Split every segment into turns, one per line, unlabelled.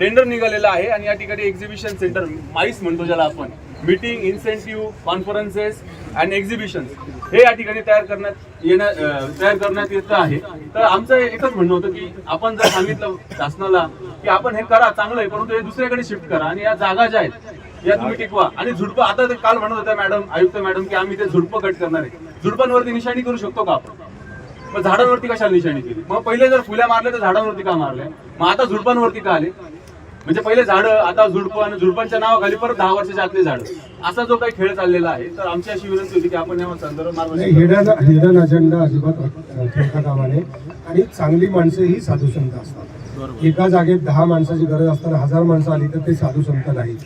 Tender निघालेलं आहे आणि या ठिकाणी एक्झिबिशन सेंटर माईस म्हणतो ज्याला आपण. Meeting incentive conferences and exhibition हे या ठिकाणी तयार करण्यात येण्या तयार करण्यात येत आहे. तर आमचं एकच म्हणणं होतं की आपण जर सांगितलं शासनाला की आपण हे करा चांगलं आहे परंतु हे दुसऱ्याकडे शिफ्ट करा आणि या जागा ज्या आहेत या तुम्ही टिकवा. आणि झुडपं आता ते काल म्हणत होत्या मॅडम आयुक्त मॅडम की आम्ही ते झुडपं कट करणार आहे. झुडपांवरती निशाणी करू शकतो का आपण? मग झाडांवरती कशाला निशाणी केली? मग पहिले जर फुल्या मारल्या तर झाडांवरती का मारल्या मग आता झुडपांवरती का आले? म्हणजे पहिले झाडं आता झुडपं आणि झुडपांच्या नावाखाली परत दहा वर्षाच्या आतली झाडं. असा जो काही खेळ चाललेला आहे तर आमची अशी विनंती होती की आपण या
नाही हिडन अजेंडा अजिबात अ, ठेवता कामा नये आणि चांगली माणसं ही साधू संत असतात एका जागेत दहा माणसाची गरज असताना हजार माणसं आली तर ते साधू संत नाहीत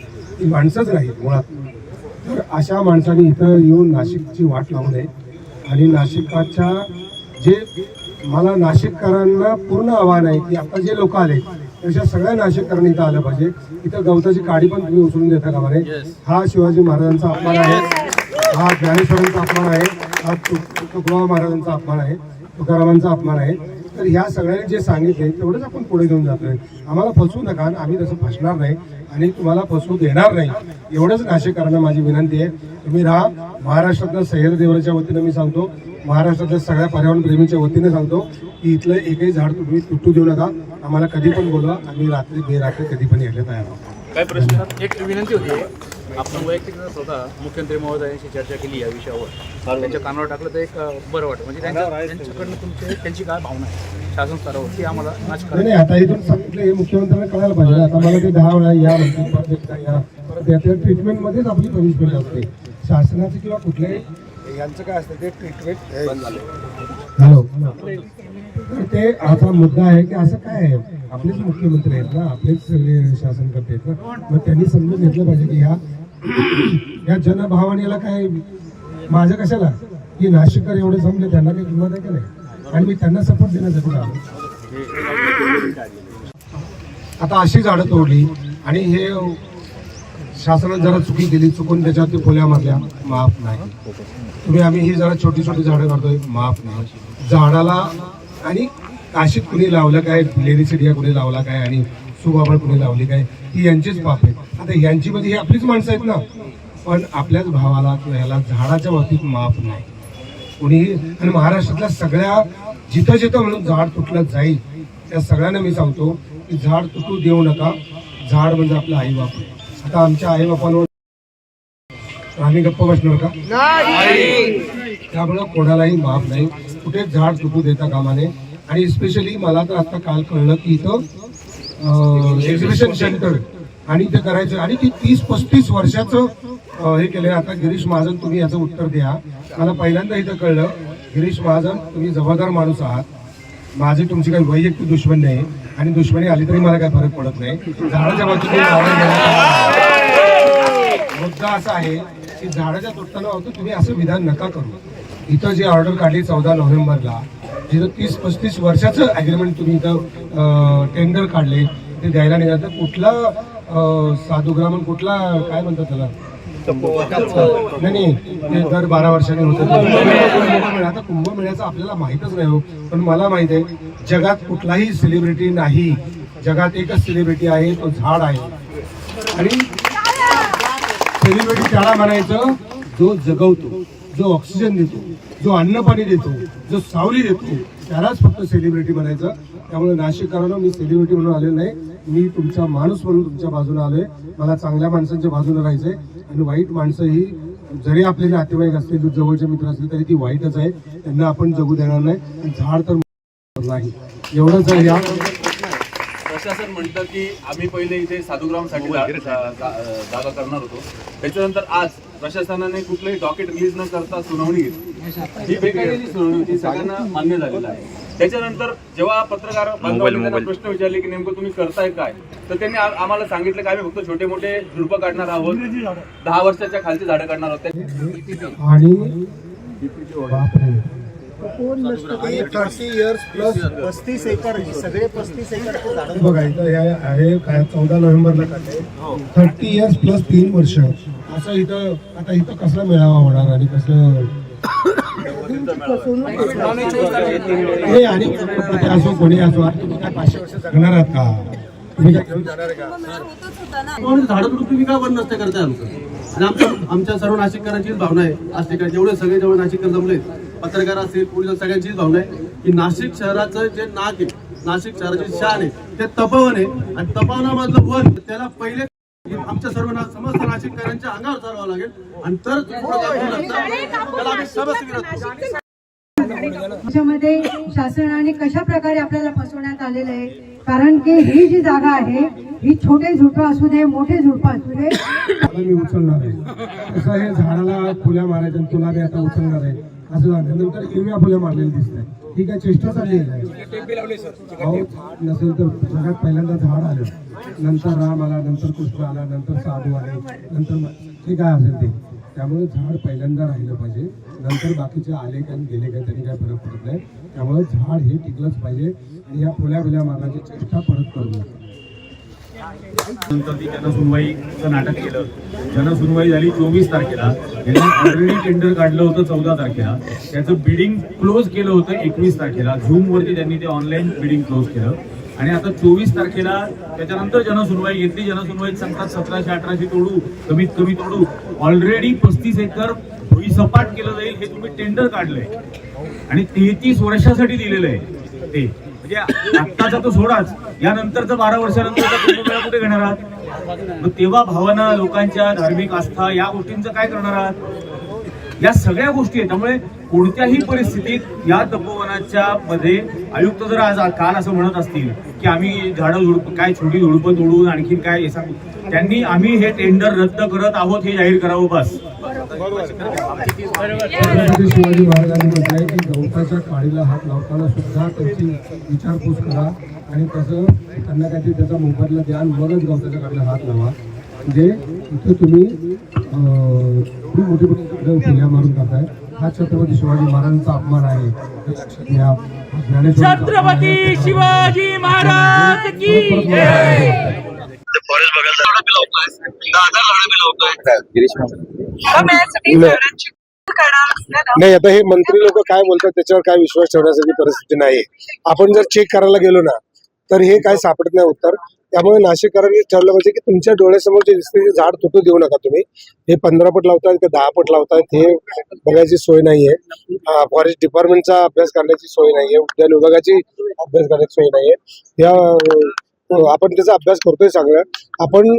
ती माणसंच नाहीत मुळात. तर अशा माणसांनी इथं येऊन नाशिकची वाट लावू नये. आणि नाशिकाच्या जे मला नाशिककरांना पूर्ण आव्हान आहे की आता जे लोक आले तशा सगळ्या नाशिककरांनी इथं आलं पाहिजे. इथं गवताची काडी पण तुम्ही उचलून देता कामा नये हा शिवाजी महाराजांचा अपमान आहे. हा ज्ञानेश्वरांचा अपमान आहे. हा तुकोबा महाराजांचा अपमान आहे. तुकारामांचा अपमान आहे. तर ह्या सगळ्यांनी जे सांगितले तेवढंच आपण पुढे घेऊन जातोय. आम्हाला फसवू नका आणि आम्ही तसं फसणार नाही आणि तुम्हाला फसवू देणार नाही. एवढंच नाशिककरांना माझी विनंती आहे. तुम्ही राहा. महाराष्ट्रातल्या सह्याद्री वतीनं मी सांगतो महाराष्ट्रातल्या सगळ्या पर्यावरण प्रेमीच्या वतीने सांगतो की इथलं एकही झाड तुम्ही तुटू देऊ नका. आम्हाला कधी पण बोलवा. आम्ही रात्री बेरात्री कधी पण यायला तयार आहोत.
काय प्रश्न?
एक विनंती होती. आपण वैयक्तिक स्वतः मुख्यमंत्री महोदयांशी चर्चा केली या विषयावर. त्यांच्या कानावर टाकलं तर एक बरं वाटतं म्हणजे त्यांच्या त्यांच्याकडनं तुमचे त्यांची काय भावना आहे? शासन स्तरावर ती आम्हाला नाच
नाही नाही आता इथून सांगितलं हे मुख्यमंत्र्यांना कळायला पाहिजे. आता मला ते दहा वेळा या परत एकदा या. परत या त्या ट्रीटमेंटमध्येच आपली पनिशमेंट असते. शासनाचं किंवा कुठल्याही यांचं काय असतं? ते ट्रीटमेंट हॅलो. तर ते असा मुद्दा आहे की असं काय आहे? आपलेच मुख्यमंत्री आहेत ना आपलेच सगळे शासन करते आहेत ना. मग त्यांनी समजून घेतलं पाहिजे की ह्या या जनभावनेला काय माझं कशाला? की नाशिककर एवढे समजले त्यांना काही किंमत आहे? का नाही आणि मी त्यांना सपोर्ट देण्यासाठी आलो आता अशी झाडं तोडली आणि हे शासनाने जरा चुकी केली चुकून त्याच्यावरती फुल्या मारल्या. माफ नाही. तुम्ही आम्ही ही जरा छोटी छोटी झाडं काढतोय. माफ नाही. झाडाला आणि काशीत कुणी लावलं काय? लेडी सिडिया कुणी लावला काय? आणि सुबाबळ कुणी लावली काय? ही यांचीच पाप आहे. आता यांची मध्ये ही आपलीच माणसं आहेत ना. पण आपल्याच भावाला किंवा ह्याला झाडाच्या बाबतीत माफ नाही. कुणी आणि महाराष्ट्रातल्या सगळ्या जिथं जिथं म्हणून झाड तुटलं जाईल त्या सगळ्यांना मी सांगतो की झाड तुटू देऊ नका. झाड म्हणजे आपलं आई बाप आहे. आता आमच्या आई बापांवर आम्ही गप्प बसणार का? त्यामुळं कोणालाही माफ नाही. कुठे झाड तुटू देता कामा नये आणि स्पेशली मला तर आता काल कळलं की इथं एक्झिबिशन सेंटर आणि ते करायचं. आणि ती तीस पस्तीस वर्षाचं हे केलं आता गिरीश महाजन तुम्ही याचं उत्तर द्या. मला पहिल्यांदा इथं कळलं गिरीश महाजन तुम्ही जबाबदार माणूस आहात. माझी तुमची काही वैयक्तिक दुश्मन नाही. आणि दुश्मनी आली तरी मला काही फरक पडत नाही. झाडाच्या बाजूने मुद्दा असा आहे की झाडाच्या तुटताना होतो तुम्ही असं विधान नका करू. इथं जी ऑर्डर काढली चौदा नोव्हेंबरला जिथं तीस पस्तीस वर्षाचं ॲग्रीमेंट तुम्ही इथं टेंडर काढले ते द्यायला निघालं तर कुठला अं, साधुग्राम कुठला काय म्हणतात त्याला? नाही नाही ते दर बारा वर्षांनी होतं. कुंभमेळा आता कुंभमेळ्याचं आपल्याला माहीतच नाही हो. पण मला माहीत आहे जगात कुठलाही सेलिब्रिटी नाही. जगात एकच सेलिब्रिटी आहे तो झाड आहे. आणि सेलिब्रिटी त्याला म्हणायचं जो जगवतो जो ऑक्सिजन देतो जो अन्न पाणी देतो जो सावली देतो त्यालाच फक्त सेलिब्रिटी म्हणायचं. त्यामुळे नाशिककरांना मी सेलिब्रिटी म्हणून आलेलो नाही. मी तुमचा माणूस म्हणून तुमच्या बाजूने आलोय. मला चांगल्या माणसांच्या बाजूने राहायचंय. आणि वाईट माणसं ही जरी आपले नातेवाईक असतील जवळचे मित्र असतील तरी ती वाईटच आहे. त्यांना आपण जगू देणार नाही. झाड तर नाही. एवढंच आहे या.
प्रशासन म्हणतं की आम्ही पहिले इथे साधुग्रामसाठी जागा करणार होतो. त्याच्यानंतर आज प्रशासनाने कुठलंही डॉकेट रिलीज न करता सुनावणी घेतली. ही बेकायदेशीर सुनावणी होती. सगळ्यांना मान्य झालेलं आहे. त्याच्यानंतर जेव्हा पत्रकार बांधवांनी प्रश्न विचारले की नेमकं तुम्ही करताय काय? तर त्यांनी आम्हाला सांगितलं की आम्ही फक्त छोटे मोठे झुडपं काढणार आहोत. दहा वर्षाच्या खालची झाडं काढणार आहोत.
आणि बापरे
थर्टी इयर्स प्लस पस्तीस एकर सगळे पस्तीस एकर झाडं
बघा इथं हे आहे काय चौदा नोव्हेंबरला काढले थर्टी इयर्स प्लस तीन वर्ष. असं इथं आता इथं कसला मेळावा होणार आणि कसलं नाही आणि ते असो कोणी असो आता तुम्ही काय पाचशे वर्ष जगणार आहात का? तुम्ही काय घेऊन जाणार आहे का?
होतच होता ना.
म्हणून झाडं तुम्ही का बंद नसते करताय आमचं? आणि आमच्या आमच्या सर्व नाशिककरांचीच भावना आहे. आज ठिकाणी जेवढे सगळे जेवढे नाशिककर जमले पत्रकार असतील पोलीस सगळ्यांचीच भावना आहे की नाशिक शहराचं जे नाक आहे नाशिक शहराची शान आहे ते तपवन आहे. आणि तपवनामधलं वन त्याला पहिले आमच्या सर्व ना समस्त नाशिककरांच्या अंगावर चालवावं लागेल. आणि तर. त्याला आम्ही.
त्याच्यामध्ये शासनाने कशा प्रकारे आपल्याला फसवण्यात आलेलं आहे? कारण की ही जी जागा आहे ही छोटे झुडपं असू दे मोठे झुडपं असू दे.
मी उचलणार आहे. कसं आहे झाडाला फुल्या मारायच्या आणि तुला मी आता उचलणार आहे. असं झालं नंतर हिरव्या फुल्या मारलेली दिसत आहे ही काय चेष्टा आहे अहो, झाड नसेल तर जगात पहिल्यांदा झाड आलं. नंतर राम आला नंतर कृष्ण आला नंतर साधू आले नंतर म- काय असेल ते. त्यामुळे झाड पहिल्यांदा राहिलं पाहिजे. नंतर बाकीचे आले काय गेले काय त्यांनी काय फरक पडत नाही. त्यामुळे झाड हे टिकलंच पाहिजे. आणि या फुल्या फुल्या मारण्याची चेष्टा परत करू नका.
नंतर ती जनसुनवाईचं नाटक केलं. जनसुनवाई झाली चोवीस तारखेला. त्यांनी ऑलरेडी टेंडर काढलं होतं चौदा तारखेला. त्याचं बिडिंग क्लोज केलं होतं एकवीस तारखेला. झूमवरती त्यांनी ते ऑनलाईन बिडिंग क्लोज केलं. आणि आता चोवीस तारखेला त्याच्यानंतर जनसुनवाई घेतली. जनसुनवाईत सांगतात सतराशे अठराशे तोडू कमीत कमी तोडू. ऑलरेडी पस्तीस एकर भुईसपाट केलं जाईल हे तुम्ही टेंडर काढलंय. आणि तेहतीस वर्षासाठी दिलेलं आहे ते. म्हणजे आत्ताचा तो सोडाच. यानंतरचं बारा वर्षानंतरचा कुंभमेळा कुठे घेणार आहात? मग तेव्हा भावना लोकांच्या धार्मिक आस्था या गोष्टींचं काय करणार आहात? या सगळ्या गोष्टी आहेत. त्यामुळे कोणत्याही परिस्थितीत या तपोवनाच्या मध्ये आयुक्त जर आज काल असं म्हणत असतील की आम्ही झाडं झुडप काय छोटी झुडपं तोडून आणखी काय सांगू? त्यांनी आम्ही हे टेंडर रद्द करत आहोत हे जाहीर करावं बस.
छत्रपती शिवाजी महाराजांनी म्हटलंय की गवताच्या काडीला हात लावताना सुद्धा त्यांची विचारपूस करा आणि तसं त्यांना काहीतरी त्याचा मोबदला द्या आणि मगच गवताच्या काडीला हात लावा. म्हणजे इथे तुम्ही अं, खूप मोठी मोठी फुल्या मारून करताय हा छत्रपती शिवाजी महाराजांचा अपमान आहे. लक्षात घ्या.
छत्रपती शिवाजी महाराज की जय!
नाही आता हे मंत्री लोक काय बोलतात त्याच्यावर काय विश्वास ठेवण्यासारखी परिस्थिती नाही. आपण जर चेक करायला गेलो ना तर हे काय सापडत नाही उत्तर. त्यामुळे नाशिककरांनी ठरलं पाहिजे की तुमच्या डोळ्यासमोर जे दिसते ते झाड तुटू देऊ नका तुम्ही. हे पंधरा फूट लावतायत का दहा फूट लावतायत हे बघायची सोय नाहीये. फॉरेस्ट डिपार्टमेंटचा अभ्यास करण्याची सोय नाहीये. उद्यान विभागाची अभ्यास करण्याची सोय नाहीये. या आपण त्याचा अभ्यास करतोय चांगला आपण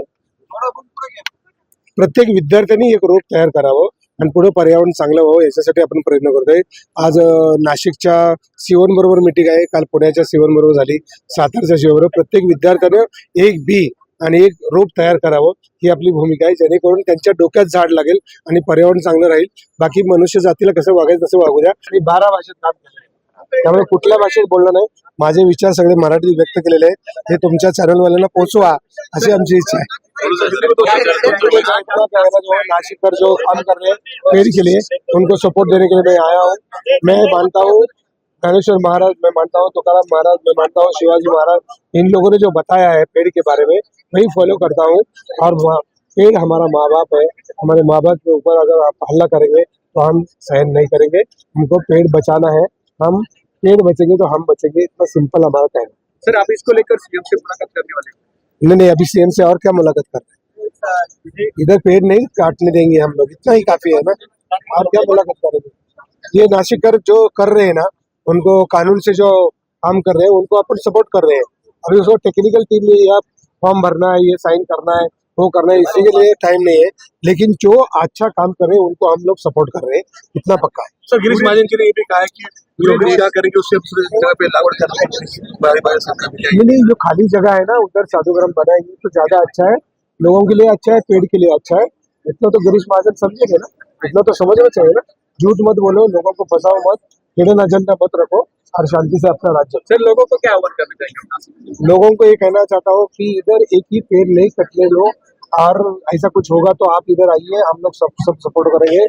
प्रत्येक विद्यार्थ्यांनी एक रोप तयार करावं आणि पुढे पर्यावरण चांगलं व्हावं याच्यासाठी आपण प्रयत्न करतोय आज नाशिकच्या सिवन बरोबर मिटिंग आहे. काल पुण्याच्या सिवन बरोबर झाली. सातारच्या सिवन बरोबर प्रत्येक विद्यार्थ्यानं एक बी आणि एक रोप तयार करावं ही आपली भूमिका आहे. जेणेकरून त्यांच्या डोक्यात झाड लागेल आणि पर्यावरण चांगलं राहील. बाकी मनुष्य जातीला कसं वागायचं तसं वागू द्या. मी बारा भाषेत काम केलं त्यामुळे कुठल्या भाषेत बोललं नाही. माझे विचार सगळे मराठीत व्यक्त केलेले आहेत. हे तुमच्या चॅनलवाल्यांना पोहोचवा अशी आमची इच्छा आहे. नासिक पर जो काम कर रहे हैं पेड़ के लिए उनको सपोर्ट देने के लिए मैं आया हूँ। मैं मानता हूँ ज्ञानेश्वर महाराज मैं मानता हूँ तुकाराम महाराज मैं मानता हूँ शिवाजी महाराज इन लोगों ने जो बताया है पेड़ के बारे में वही फॉलो करता हूँ। और वहाँ पेड़ हमारा माँ बाप है हमारे माँ बाप के ऊपर अगर आप हल्ला करेंगे तो हम सहन नहीं करेंगे। हमको पेड़ बचाना है। हम पेड़ बचेंगे तो हम बचेंगे। इतना सिंपल हमारा कहना है।
सर आप इसको लेकर सीएम से मुलाकात करने वाले
नहीं नहीं अभी सीएम से और क्या मुलाकात कर रहे हैं? इधर पेड़ नहीं काटने देंगे हम लोग, इतना ही काफ़ी है ना? और क्या मुलाकात करेंगे? ये नासिक कर जो कर रहे हैं ना, उनको कानून से जो काम कर रहे हैं, उनको अपन सपोर्ट कर रहे हैं। अभी उसको टेक्निकल टीम में या फॉर्म भरना है, ये साइन करना है वो करना है इसी के लिए टाइम नहीं है। लेकिन जो अच्छा काम कर रहे हैं उनको हम लोग सपोर्ट कर रहे हैं। इतना पक्का है।
सर गिरीश महाजन जी ने ये भी कहा है कि क्या करेंगे उससे जगह पे करना
नहीं नहीं जो खाली जगह है ना उधर साधुग्राम बनाएँगे तो ज़्यादा अच्छा है। लोगों के लिए अच्छा है पेड़ के लिए अच्छा है। इतना तो गिरीश महाजन समझेंगे ना। इतना तो समझना चाहिए ना। झूठ मत बोलो लोगों को फंसाओ मत। हिडन एजेंडा मत रखो। और शांति से अपना राज्य।
सर लोगों को क्या आह्वान करना चाहिए?
लोगों को ये कहना चाहता हूँ कि इधर एक ही पेड़ नहीं कटने दो और ऐसा कुछ होगा तो आप इधर आइए हम लोग सब सब सपोर्ट करेंगे।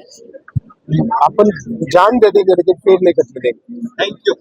अपन जान दे देंगे लेकिन पेड़ नहीं कटने थैंक
थँक्यू